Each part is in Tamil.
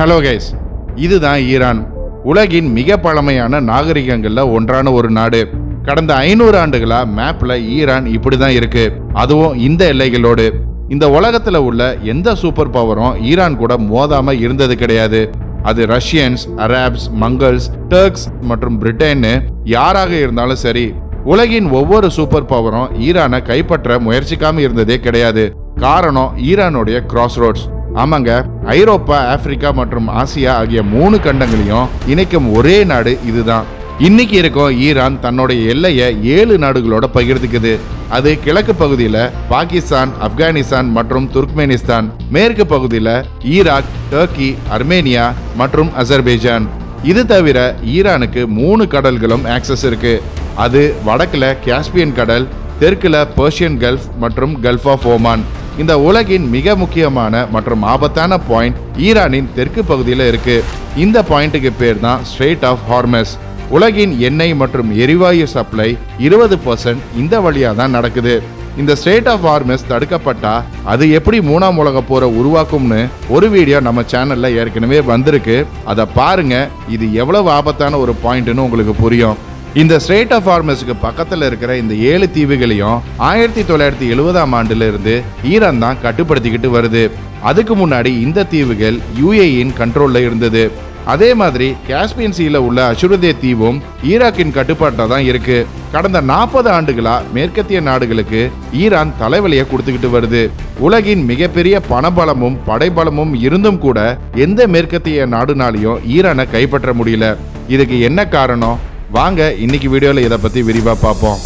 ஹலோ கைஸ் இதுதான் ஈரான். உலகின் மிக பழமையான நாகரிகங்களில் ஒன்றான ஒரு நாடு. கடந்த ஐநூறு ஆண்டுகளா மேப்ல ஈரான் இப்படி தான் இருக்கு. அதுவும் இந்த எல்லைகளோடு. இந்த உலகத்துல உள்ள எந்த சூப்பர் பவரும் ஈரான் கூட மோதாம இருந்தது கிடையாது. அது ரஷ்யன்ஸ் அராப்ஸ் மங்கல்ஸ் டர்க்ஸ் மற்றும் பிரிட்டன்னு யாராக இருந்தாலும் சரி உலகின் ஒவ்வொரு சூப்பர் பவரும் ஈரானை கைப்பற்ற முயற்சிக்காம இருந்ததே கிடையாது. காரணம் ஈரானுடைய கிராஸ் ரோட்ஸ் ஆமாங்க ஐரோப்பா ஆப்பிரிக்கா மற்றும் ஆசியா ஆகிய மூணு கண்டங்களையும் இணைக்கும் ஒரே நாடு இதுதான். இன்னைக்கு இருக்கும் ஈரான் தன்னுடைய எல்லையை ஏழு நாடுகளோட பகிர்ந்துக்குது. அது கிழக்கு பகுதியில் பாகிஸ்தான் ஆப்கானிஸ்தான் மற்றும் துர்க்மெனிஸ்தான். மேற்கு பகுதியில் ஈராக் டர்க்கி அர்மேனியா மற்றும் அசர்பைஜான். இது தவிர ஈரானுக்கு மூணு கடல்களும் ஆக்சஸ் இருக்கு. அது வடக்குல காஸ்பியன் கடல் தெற்குல பர்ஷியன் கல்ஃப் மற்றும் கல்ஃப் ஆஃப் ஓமான் இந்த உலகின் மிக முக்கியமான மற்றும் ஆபத்தான பாயிண்ட் ஈரானின் தெற்கு பகுதியில் இருக்கு. இந்த பாயிண்ட்டுக்கு பேர் தான் ஸ்ட்ரெயிட் ஆஃப் ஹார்மஸ் உலகின் எண்ணெய் மற்றும் எரிவாயு சப்ளை இருபது பர்சன்ட் இந்த வழியாக தான் நடக்குது. இந்த ஸ்டேட் ஆஃப் ஹார்மஸ் தடுக்கப்பட்டா அது எப்படி மூணாம் உலக போரை உருவாக்கும்னு ஒரு வீடியோ நம்ம சேனல்ல ஏற்கனவே வந்திருக்கு. அதை பாருங்க இது எவ்வளவு ஆபத்தான ஒரு பாயிண்ட்னு உங்களுக்கு புரியும். இந்த ஸ்ட்ரேட் ஆஃப் ஹார்மஸுக்கு பக்கத்தில் இருக்கிற இந்த ஏழு தீவுகளையும் ஆயிரத்தி தொள்ளாயிரத்தி எழுபதாம் ஆண்டுல இருந்து ஈரான் தான் கட்டுப்படுத்திக்கிட்டு வருது. அதுக்கு முன்னாடி இந்த தீவுகள் யுஏஇன் கண்ட்ரோல்ல இருந்தது. அதே மாதிரி காஸ்பியன் சீல உள்ள அசுரதே தீவும் ஈராக்கின் கட்டுப்பாட்டில் தான் இருக்கு. கடந்த நாற்பது ஆண்டுகளா மேற்கத்திய நாடுகளுக்கு ஈரான் தலைவலியை கொடுத்துக்கிட்டு வருது. உலகின் மிகப்பெரிய பணபலமும் படைபலமும் இருந்தும் கூட எந்த மேற்கத்திய நாடுனாலையும் ஈரானை கைப்பற்ற முடியல. இதுக்கு என்ன காரணம்? வாங்க இன்னைக்கு வீடியோவில் இதை பற்றி விரிவாக பார்ப்போம்.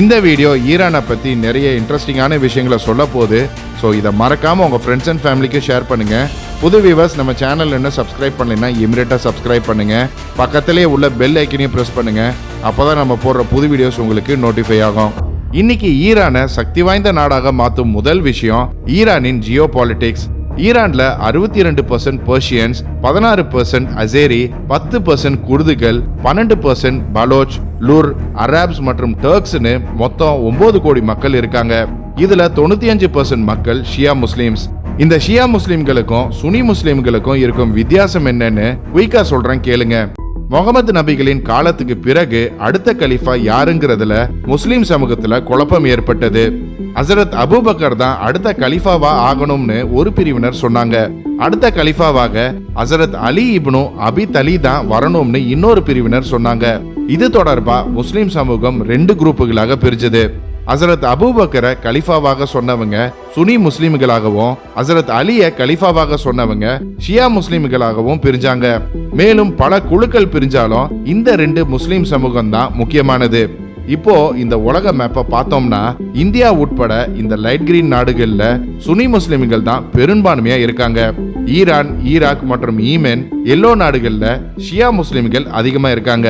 இந்த வீடியோ ஈரானை பற்றி நிறைய இன்ட்ரெஸ்டிங்கான விஷயங்களை சொல்ல போகுது. ஸோ இதை மறக்காமல் உங்கள் ஃப்ரெண்ட்ஸ் அண்ட் ஃபேமிலிக்கு ஷேர் பண்ணுங்கள் புது வியூவர்ஸ் நம்ம சேனல் என்ன சப்ஸ்கிரைப் பண்ணலைன்னா இமிடியட்டாக சப்ஸ்கிரைப் பண்ணுங்க. பக்கத்திலேயே உள்ள பெல் ஐக்கனையும் ப்ரெஸ் பண்ணுங்கள் அப்போ தான் நம்ம போடுற புது வீடியோஸ் உங்களுக்கு நோட்டிஃபை ஆகும். இன்னைக்கு ஈரானை சக்தி வாய்ந்த நாடாக மாற்றும் முதல் விஷயம் ஈரானின் ஜியோ பாலிடிக்ஸ் ஈரான்ல அறுபத்தி ரெண்டு பர்சன்ட் பர்ஷியன்ஸ் பதினாறு பர்சன்ட் அசேரி பத்து பர்சன்ட் குர்துகள் பன்னெண்டு பர்சன்ட் பலோச் லுர் அராப்ஸ் மற்றும் டர்க்ஸ்னு மொத்தம் ஒன்பது கோடி மக்கள் இருக்காங்க. இதுல தொண்ணூத்தி அஞ்சு பர்சன்ட் மக்கள் ஷியா முஸ்லீம்ஸ். இந்த ஷியா முஸ்லீம்களுக்கும் சுனி முஸ்லீம்களுக்கும் இருக்கும் வித்தியாசம் என்னன்னு குயிக்கா சொல்றேன் கேளுங்க. முகமது நபிகளின் காலத்துக்கு பிறகு அடுத்த கலிஃபா யாருங்கிறதுல முஸ்லீம் சமூகத்துல குழப்பம் ஏற்பட்டது. ஹசரத் அபுபக்கர் தான் அடுத்த கலிஃபாவா ஆகணும்னு ஒரு பிரிவினர் சொன்னாங்க. அடுத்த கலிஃபாவாக ஹசரத் அலி இப்னு அபி தலி தான் வரணும்னு இன்னொரு பிரிவினர் சொன்னாங்க. இது தொடர்பா முஸ்லிம் சமூகம் ரெண்டு குரூப்புகளாக பிரிஞ்சது. ஹசரத் அபூபக்கரை கலிஃபாவாக சொன்னவங்க சுனி முஸ்லீம்களாகவும் ஹசரத் அலிய கலிஃபாவாக சொன்னவங்க ஷியா முஸ்லீம்களாகவும் பிரிஞ்சாங்க. மேலும் பல குழுக்கள் பிரிஞ்சாலும் இந்த ரெண்டு முஸ்லீம் சமூகம் தான் முக்கியமானது. இப்போ இந்த உலக மேப்பை பார்த்தோம்னா இந்தியா உட்பட இந்த லைட் கிரீன் நாடுகள்ல சுனி முஸ்லிம்கள் தான் பெரும்பான்மையா இருக்காங்க. ஈரான் ஈராக் மற்றும் ஈமென் எல்லோ நாடுகள்ல ஷியா முஸ்லிம்கள் அதிகமா இருக்காங்க.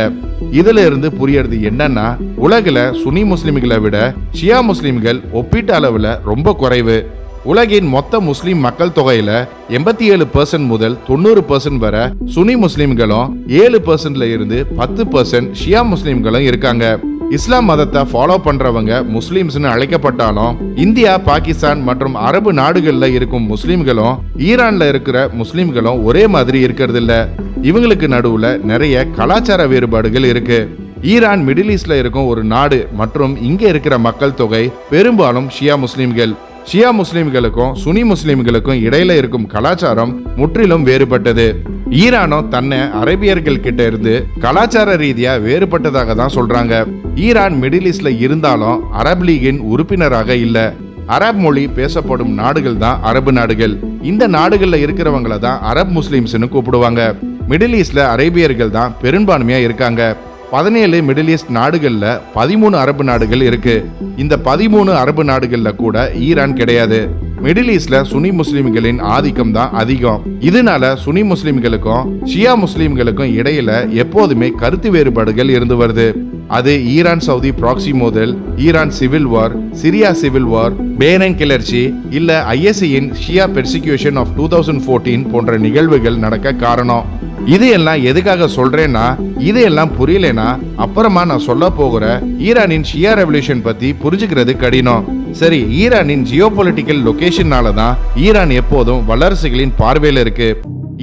இதுல இருந்து புரியறது என்னன்னா உலகில் சுனி முஸ்லிம்களை விட ஷியா முஸ்லிம்கள் ஒப்பீட்டு அளவில் ரொம்ப குறைவு. உலகின் மொத்த முஸ்லிம் மக்கள் தொகையில எண்பத்தி ஏழு பர்சன்ட் முதல் தொண்ணூறு பர்சன்ட் வர சுனி முஸ்லிம்களும் ஏழு பர்சன்ட்ல இருந்து பத்து பர்சன்ட் ஷியா முஸ்லிம்களும் இருக்காங்க. இஸ்லாம் மதத்தை ஃபாலோ பண்றவங்க முஸ்லிம்ஸ்னு அழைக்கப்பட்டாலும் இந்தியா பாகிஸ்தான் மற்றும் அரபு நாடுகளில் இருக்கும் முஸ்லிம்களும் ஈரான்ல இருக்கிற முஸ்லிம்களும் ஒரே மாதிரி இருக்கிறது இல்ல இவங்களுக்கு நடுவுல நிறைய கலாச்சார வேறுபாடுகள் இருக்கு. ஈரான் மிடில் ஈஸ்ட்ல இருக்கும் ஒரு நாடு மற்றும் இங்க இருக்கிற மக்கள் தொகை பெரும்பாலும் ஷியா முஸ்லிம்கள். ஷியா முஸ்லிம்களுக்கும் சுனி முஸ்லிம்களுக்கும் இடையில இருக்கும் கலாச்சாரம் முற்றிலும் வேறுபட்டது. ஈரானும் தன்னை அரேபியர்கள் கிட்ட இருந்து கலாச்சார ரீதியா வேறுபட்டதாக தான் சொல்றாங்க. ஈரான் மிடில் ஈஸ்ட்ல இருந்தாலும் அரப் லீகின் உறுப்பினராக இல்ல. அரப் மொழி பேசப்படும் நாடுகள் தான் அரபு நாடுகள். இந்த நாடுகள்ல இருக்கிறவங்கள தான் அரப் முஸ்லிம்ஸ்னு கூப்பிடுவாங்க. மிடில் ஈஸ்ட்ல அரேபியர்கள் தான் பெரும்பான்மையா இருக்காங்க. பதினேழு மிடில் ஈஸ்ட் நாடுகளில் பதிமூணு அரபு நாடுகள் இருக்கு. இந்த பதிமூணு அரபு நாடுகளில் கூட ஈரான் கிடையாது. மிடில் ஈஸ்ட்ல சுனி முஸ்லிம்களின் ஆதிக்கம் தான் அதிகம். இதனால சுனி முஸ்லிம்களுக்கும் ஷியா முஸ்லிம்களுக்கும் இடையில எப்போதுமே கருத்து வேறுபாடுகள் இருந்து வருது. அது ஈரான் சவுதி ப்ராக்சி மோதல் Iran civil war Syria civil war Bannon கிளர்ச்சி இல்ல ஐஎஸ்சியின் Shia persecution of two thousand fourteen போன்ற நிகழ்வுகள் நடக்க காரணம். இது எல்லாம் எதுக்காக சொல்றேன்னா இது எல்லாம் புரியலனா அப்புறமா நான் சொல்ல போகிற ஈரானின் ஷியா ரெவல்யூஷன் பத்தி புரிஞ்சுக்கிறது கடினம். சரி ஈரானின் ஜியோ பொலிட்டிக்கல் லொகேஷனால தான் ஈரான் எப்போதும் வல்லரசுகளின் பார்வையில் இருக்கு.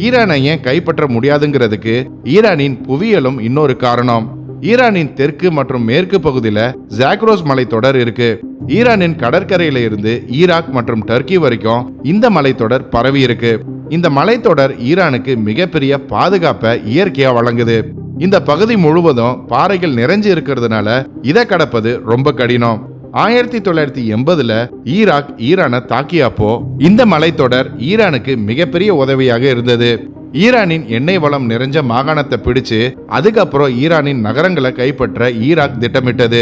ஈரானை ஏன் கைப்பற்ற முடியாதுங்கிறதுக்கு ஈரானின் புவியியலும் இன்னொரு காரணம். ஈரானின் தெற்கு மற்றும் மேற்கு பகுதியில ஜாக்ரோஸ் மலைத்தொடர் இருக்கு. ஈரானின் கடற்கரையில இருந்து ஈராக் மற்றும் டர்க்கி வரைக்கும் இந்த மலைத்தொடர் பரவி இருக்கு. இந்த மலைத்தொடர் ஈரானுக்கு மிகப்பெரிய பாதுகாப்பை இயற்கையா வழங்குது. இந்த பகுதி முழுவதும் பாறைகள் நிறைஞ்சு இருக்கிறதுனால இதை கடப்பது ரொம்ப கடினம். ஆயிரத்தி தொள்ளாயிரத்தி எண்பதுல ஈராக் ஈரானை தாக்கியப்போ இந்த மலைத்தொடர் ஈரானுக்கு மிகப்பெரிய உதவியாக இருந்தது. ஈரானின் எண்ணெய் வளம் நிறைஞ்ச மாகாணத்தை பிடிச்சு அதுக்கப்புறம் ஈரானின் நகரங்களை கைப்பற்ற ஈராக் திட்டமிட்டது.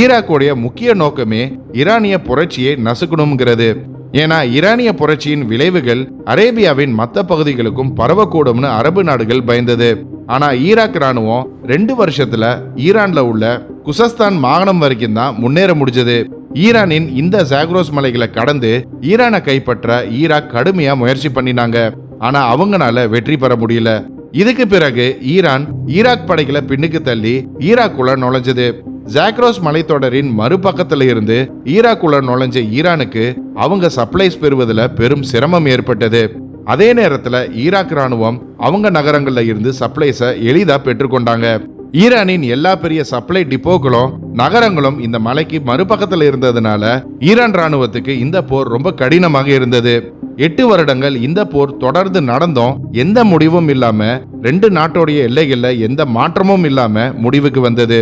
ஈராக்குடைய முக்கிய நோக்கமே ஈரானிய புரட்சியை நசுக்கணுங்கிறது ஏன்னா ஈரானிய புரட்சியின் விளைவுகள் அரேபியாவின் மற்ற பகுதிகளுக்கும் பரவக்கூடும்னு அரபு நாடுகள் பயந்தது. ஆனா ஈராக் ராணுவம் ரெண்டு வருஷத்துல ஈரான்ல உள்ள குசஸ்தான் மாகாணம் வரைக்கும் தான் முன்னேற முடிஞ்சது. ஈரானின் இந்த ஜாக்ரோஸ் மலைகளை கடந்து ஈரானை கைப்பற்ற ஈராக் கடுமையா முயற்சி பண்ணினாங்க. ஆனா அவங்கனால வெற்றி பெற முடியல. இதுக்கு பிறகு ஈரான் ஈராக் படைகளை பின்னுக்கு தள்ளி ஈராக்குள்ள நுழைஞ்சது. ஜாக்ரோஸ் மலைத்தொடரின் மறுபக்கத்துல இருந்து ஈராக்குள்ள நுழைஞ்ச ஈரானுக்கு அவங்க சப்ளைஸ் பெறுவதில் பெரும் சிரமம் ஏற்பட்டது. அதே நேரத்துல ஈராக் ராணுவம் அவங்க நகரங்கள்ல இருந்து சப்ளைஸை எளிதா பெற்றுக்கொண்டாங்க. ஈரானின் எல்லா பெரிய சப்ளை டிப்போக்களும் நகரங்களும் இந்த மலைக்கு மறுபக்கத்தில் இருந்ததுனால ஈரான் ராணுவத்துக்கு இந்த போர் ரொம்ப கடினமாக இருந்தது. எட்டு வருடங்கள் இந்த போர் தொடர்ந்து நடந்தும் எந்த முடிவும் இல்லாம ரெண்டு நாட்டோடைய எல்லைகள்ல எந்த மாற்றமும் இல்லாம முடிவுக்கு வந்தது.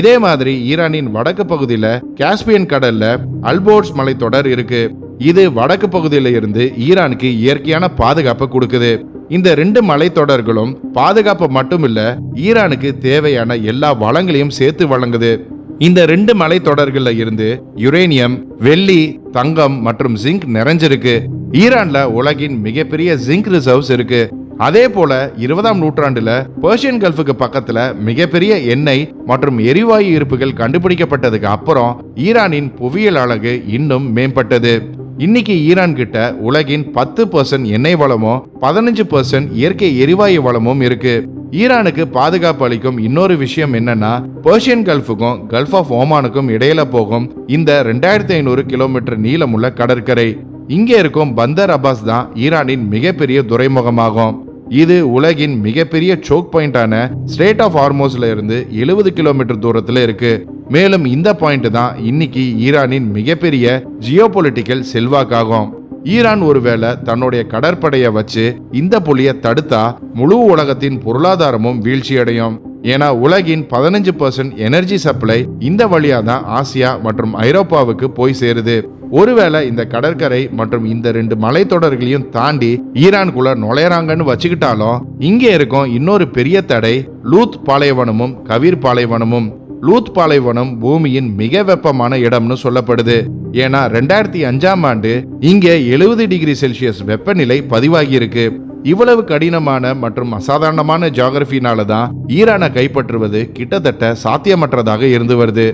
இதே மாதிரி ஈரானின் வடக்கு பகுதியில காஸ்பியன் கடல்ல அல்போர்ட்ஸ் மலைத்தொடர் இருக்கு. இது வடக்கு பகுதியில இருந்து ஈரானுக்கு இயற்கையான பாதுகாப்பை கொடுக்குது. இந்த ரெண்டு மலைத்தொடர்களும் பாதுகாப்பு மட்டுமில்ல ஈரானுக்கு தேவையான எல்லா வளங்களையும் சேர்த்து வழங்குது. இந்த ரெண்டு மலைத்தொடர்கள்ல இருந்து யுரேனியம் வெள்ளி தங்கம் மற்றும் ஜிங்க் நிறைஞ்சிருக்கு. ஈரான்ல உலகின் மிகப்பெரிய ஜிங்க் ரிசர்வ்ஸ் இருக்கு. அதே போல இருபதாம் நூற்றாண்டுல பெர்ஷியன் கல்ஃபுக்கு பக்கத்துல மிகப்பெரிய எண்ணெய் மற்றும் எரிவாயு இருப்புகள் கண்டுபிடிக்கப்பட்டதுக்கு அப்புறம் ஈரானின் புவியியல் அழகு இன்னும் மேம்பட்டது. இன்னைக்கு ஈரான் கிட்ட உலகின் பத்து பர்சன்ட் எண்ணெய் வளமும் பதினஞ்சு பர்சன்ட் இயற்கை எரிவாயு வளமும் இருக்கு. ஈரானுக்கு பாதுகாப்பு அளிக்கும் இன்னொரு விஷயம் என்னன்னா பெர்ஷியன் கல்ஃபுக்கும் கல்ஃப் ஆஃப் ஓமானுக்கும் இடையில போகும் இந்த ரெண்டாயிரத்தி ஐநூறு கிலோமீட்டர் நீளமுள்ள கடற்கரை. இங்கே இருக்கும் பந்தர் அப்பாஸ் தான் ஈரானின் மிகப்பெரிய துறைமுகமாகும். இது உலகின் மிகப்பெரிய சோக் பாயிண்டான ஸ்டேட் ஆஃப் ஹார்மோஸ்ல இருந்து எழுபது கிலோமீட்டர் தூரத்தில் இருக்கு. மேலும் இந்த பாயிண்ட் தான் இன்னைக்கு ஈரானின் மிகப்பெரிய ஜியோபொலிட்டிக்கல் செல்வாக்காகும். ஈரான் ஒருவேளை தன்னுடைய கடற்படையை வச்சு இந்த புலியை தடுத்தா முழு உலகத்தின் பொருளாதாரமும் வீழ்ச்சியடையும். ஏன்னா உலகின் பதினஞ்சு பர்சன்ட் எனர்ஜி சப்ளை இந்த வழியா தான் ஆசியா மற்றும் ஐரோப்பாவுக்கு போய் சேருது. ஒருவேளை இந்த கடற்கரை மற்றும் இந்த ரெண்டு மலைத்தொடர்களையும் தாண்டி ஈரான்குள்ள நுழையறாங்கன்னு வச்சுக்கிட்டாலும் இங்கே இருக்கும் இன்னொரு பெரிய தடை லூத் பாலைவனமும் கவிர் பாலைவனமும். லூத் பாலைவனம் பூமியின் மிக வெப்பமான இடம்னு சொல்லப்படுது. ஏன்னா ரெண்டாயிரத்தி அஞ்சாம் ஆண்டு இங்கே எழுபது டிகிரி செல்சியஸ் வெப்பநிலை பதிவாகியிருக்கு. இவ்வளவு கடினமான மற்றும் அசாதாரணமான ஜியாகிரபினால தான் ஈரானை கைப்பற்றுவது கிட்டத்தட்ட சாத்தியமற்றதாக இருந்து வருது.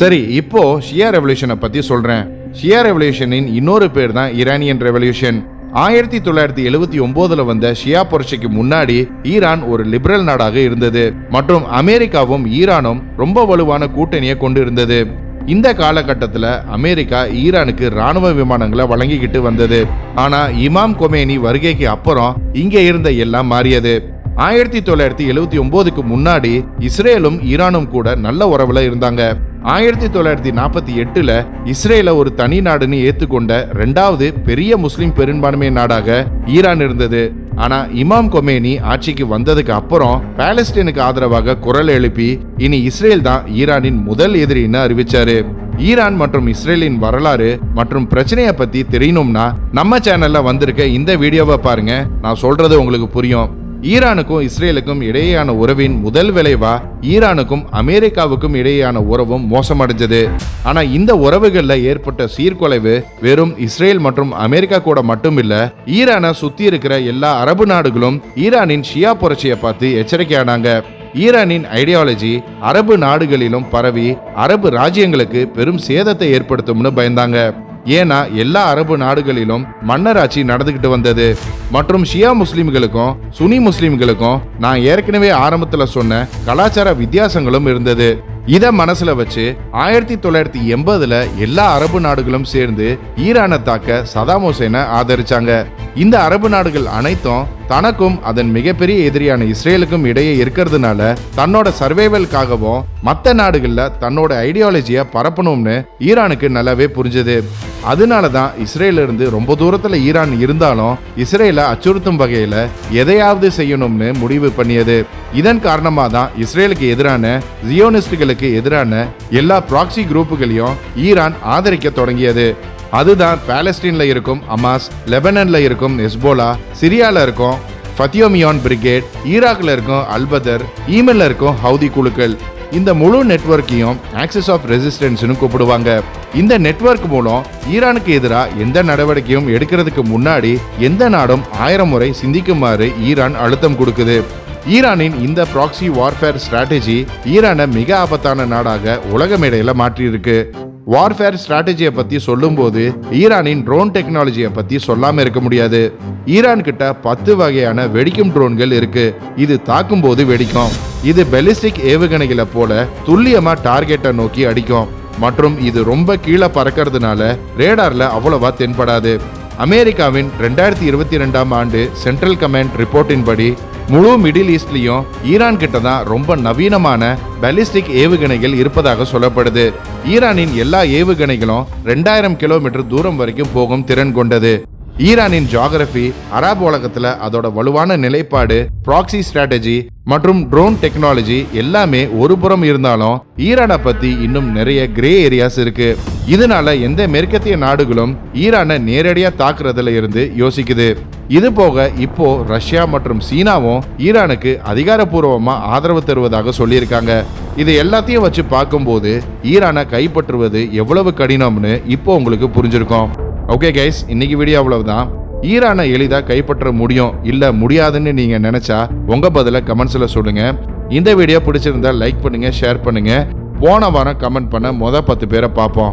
சரி இப்போ ஷியா ரெவல்யூஷனை பத்தி சொல்றேன். ஷியா ரெவல்யூஷனின் இன்னொரு பேர் தான் ஈரானியன் ரெவல்யூஷன். ஆயிரத்தி தொள்ளாயிரத்தி எழுபத்தி ஒன்பதுல வந்த ஷியா புரட்சிக்கு முன்னாடி ஈரான் ஒரு லிபரல் நாடாக இருந்தது. மற்றும் அமெரிக்காவும் ஈரானும் ரொம்ப வலுவான கூட்டணியை கொண்டு இருந்தது இந்த காலகட்டத்தில் அமெரிக்கா ஈரானுக்கு ராணுவ விமானங்களை வழங்கிக்கிட்டு வந்தது. ஆனால் இமாம் கொமேனி வருகைக்கு அப்புறம் இங்கே இருந்த எல்லாம் மாறியது. ஆயிரத்தி தொள்ளாயிரத்தி எழுவத்தி ஒன்பதுக்கு முன்னாடி இஸ்ரேலும் ஈரானும் கூட நல்ல உறவுல இருந்தாங்க. ஆயிரத்தி தொள்ளாயிரத்தி நாற்பத்தி எட்டுல இஸ்ரேல ஒரு தனி நாடுன்னு ஏத்துக்கொண்ட ரெண்டாவது பெரிய முஸ்லிம் பெரும்பான்மை நாடாக ஈரான் இருந்தது. ஆனா இமாம் கொமேனி ஆட்சிக்கு வந்ததுக்கு அப்புறம் பாலஸ்டீனுக்கு ஆதரவாக குரல் எழுப்பி இனி இஸ்ரேல் தான் ஈரானின் முதல் எதிரின்னு அறிவிச்சாரு. ஈரான் மற்றும் இஸ்ரேலின் வரலாறு மற்றும் பிரச்சனையை பத்தி தெரியணும்னா நம்ம சேனல்ல வந்திருக்க இந்த வீடியோவை பாருங்க. நான் சொல்றது உங்களுக்கு புரியும். ஈரானுக்கும் இஸ்ரேலுக்கும் இடையேயான உறவின் முதல் விளைவா ஈரானுக்கும் அமெரிக்காவுக்கும் இடையேயான உறவும் மோசமடைஞ்சது. ஆனா இந்த உறவுகளில் ஏற்பட்ட சீர்குலைவு வெறும் இஸ்ரேல் மற்றும் அமெரிக்கா கூட மட்டும் இல்ல ஈரானை சுத்தி இருக்கிற எல்லா அரபு நாடுகளும் ஈரானின் ஷியா புரட்சியை பார்த்து எச்சரிக்கையானாங்க. ஈரானின் ஐடியாலஜி அரபு நாடுகளிலும் பரவி அரபு ராஜ்யங்களுக்கு பெரும் சேதத்தை ஏற்படுத்தும்னு பயந்தாங்க. ஏன்னா எல்லா அரபு நாடுகளிலும் மன்னராட்சி நடந்துகிட்டு வந்தது. மற்றும் ஷியா முஸ்லிம்களுக்கும் சுனி முஸ்லிம்களுக்கும் நான் ஏற்கனவே ஆரம்பத்துல சொன்ன கலாச்சார வித்தியாசங்களும் இருந்தது. இதை மனசுல வச்சு ஆயிரத்தி தொள்ளாயிரத்தி எண்பதுல எல்லா அரபு நாடுகளும் சேர்ந்து ஈரானை தாக்க சதாம் ஹுசேனை ஆதரிச்சாங்க. இந்த அரபு நாடுகள் அனைத்தும் தனக்கும் அதன் மிகப்பெரிய எதிரியான இஸ்ரேலுக்கும் இடையே இருக்கிறதுனால தன்னோட சர்வைவல்காகவும் மற்ற நாடுகளில் தன்னோட ஐடியாலஜியை பரப்பணும்னு ஈரானுக்கு நல்லாவே புரிஞ்சது. அதனால தான் இஸ்ரேல இருந்து ரொம்ப தூரத்தில் ஈரான் இருந்தாலும் இஸ்ரேலை அச்சுறுத்தும் வகையில் எதையாவது செய்யணும்னு முடிவு பண்ணியது. இதன் காரணமாக தான் இஸ்ரேலுக்கு எதிரான ஜியோனிஸ்டுகளுக்கு எதிரான எல்லா ப்ராக்சி குரூப்புகளையும் ஈரான் ஆதரிக்க தொடங்கியது. அதுதான் பேலஸ்டீனில் இருக்கும் அமாஸ் லெபனனில் இருக்கும் ஹெஸ்போலா சிரியாவில் இருக்கும் ஃபத்தியோமியான் பிரிகேட் ஈராக்ல இருக்கும் அல்பதர் ஈமெல்ல இருக்கும் ஹவுதி குழுக்கள். இந்த முழு நெட்வொர்க்கையும் ஆக்சிஸ் ஆஃப் ரெசிஸ்டன்ஸ்னு கூப்பிடுவாங்க. இந்த நெட்வொர்க் மூலம் ஈரானுக்கு எதிராக எந்த நடவடிக்கையும் எடுக்கிறதுக்கு முன்னாடி எந்த நாடும் ஆயிரம் முறை சிந்திக்குமாறு ஈரான் அழுத்தம் கொடுக்குது. ஈரானின் இந்த ப்ராக்சி வார்ஃபேர் ஸ்ட்ராட்டஜி ஈரானை மிக ஆபத்தான நாடாக உலக மேடையில் மாற்றியிருக்கு. வார்ஃபேர் ஸ்ட்ராட்டஜியை பற்றி சொல்லும்போது ஈரானின் ட்ரோன் டெக்னாலஜியை பற்றி சொல்லாமல் இருக்க முடியாது. ஈரான் கிட்ட பத்து வகையான வெடிக்கும் ட்ரோன்கள் இருக்கு. இது தாக்கும் போது வெடிக்கும். இது பெலிஸ்டிக் ஏவுகணைகளை போல துல்லியமாக டார்கெட்டை நோக்கி அடிக்கும். மற்றும் இது ரொம்ப கீழே பறக்கிறதுனால ரேடார்ல அவ்வளவா தென்படாது. அமெரிக்காவின் ரெண்டாயிரத்தி இருபத்தி ரெண்டாம் ஆண்டு சென்ட்ரல் கமாண்ட் ரிப்போர்ட்டின் படி முழு மிடில் ஈஸ்ட்லேயும் ஈரான் கிட்ட தான் ரொம்ப நவீனமான பேலிஸ்டிக் ஏவுகணைகள் இருப்பதாக சொல்லப்படுது. ஈரானின் எல்லா ஏவுகணைகளும் ரெண்டாயிரம் கிலோமீட்டர் தூரம் வரைக்கும் போகும் திறன் கொண்டது. ஈரானின் ஜியாகிரபி அரபு உலகத்துல அதோட வலுவான நிலைப்பாடு ப்ராக்சி ஸ்ட்ராட்டஜி மற்றும் ட்ரோன் டெக்னாலஜி எல்லாமே ஒரு புறம் இருந்தாலும் ஈரானை பத்தி இன்னும் நிறைய கிரே ஏரியாஸ் இருக்கு. இதனால எந்த மேற்கத்திய நாடுகளும் ஈரானை நேரடியா தாக்குறதுல இருந்து யோசிக்குது. இது போக இப்போ ரஷ்யா மற்றும் சீனாவும் ஈரானுக்கு அதிகாரப்பூர்வமா ஆதரவு தருவதாக சொல்லியிருக்காங்க. இது எல்லாத்தையும் வச்சு பார்க்கும்போது ஈரானை கைப்பற்றுவது எவ்வளவு கடினம்னு இப்போ உங்களுக்கு புரிஞ்சிருக்கும். ஓகே கைஸ் இன்னைக்கு வீடியோ அவ்வளவுதான். ஈரானை எளிதாக கைப்பற்ற முடியும் இல்லை முடியாதுன்னு நீங்கள் நினச்சா உங்கள் பதிலை கமெண்ட்ஸில் சொல்லுங்கள் இந்த வீடியோ பிடிச்சிருந்தா லைக் பண்ணுங்கள் ஷேர் பண்ணுங்கள் போன வாரம் கமெண்ட் பண்ண மொதல் பத்து பேரை பார்ப்போம்.